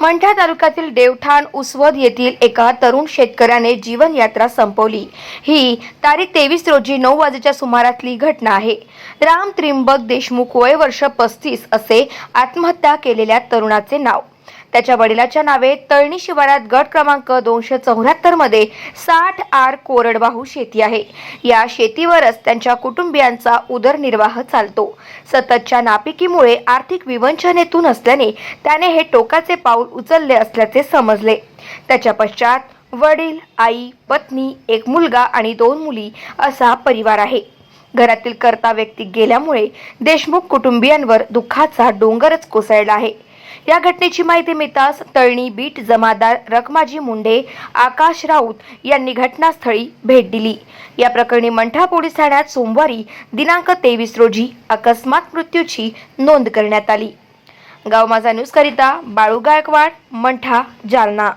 मंठा तालुक्यातील देवठाण उसवद येथील एका तरुण शेतकऱ्याने जीवनयात्रा संपवली. ही तारीख तेवीस रोजी नऊ वाजेच्या सुमारातली घटना आहे. राम त्रिंबक देशमुख वय वर्ष पस्तीस असे आत्महत्या केलेल्या तरुणाचे नाव. त्याच्या वडिलाच्या नावे तळणी शिवारात गट क्रमांक दोनशे चौऱ्याहत्तरमध्ये साठ आर कोरडवाहू शेती आहे. या शेतीवरच त्यांच्या कुटुंबियांचा उदरनिर्वाह चालतो. सततच्या नापिकीमुळे आर्थिक विवंचनेतून असल्याने त्याने हे टोकाचे पाऊल उचलले असल्याचे समजले. त्याच्या पश्चात वडील आई पत्नी एक मुलगा आणि दोन मुली असा परिवार आहे. घरातील कर्ता व्यक्ती गेल्यामुळे देशमुख कुटुंबियांवर दुःखाचा डोंगरच कोसळला आहे. या घटनेची माहिती मिळताच तळणी बीट जमादार रखमाजी मुंडे आकाश राऊत यांनी घटनास्थळी भेट दिली. या प्रकरणी मंठा पोलीस ठाण्यात सोमवारी दिनांक तेवीस रोजी अकस्मात मृत्यूची नोंद करण्यात आली. गाव माझा न्यूज करिता बाळू गायकवाड मंठा जालना.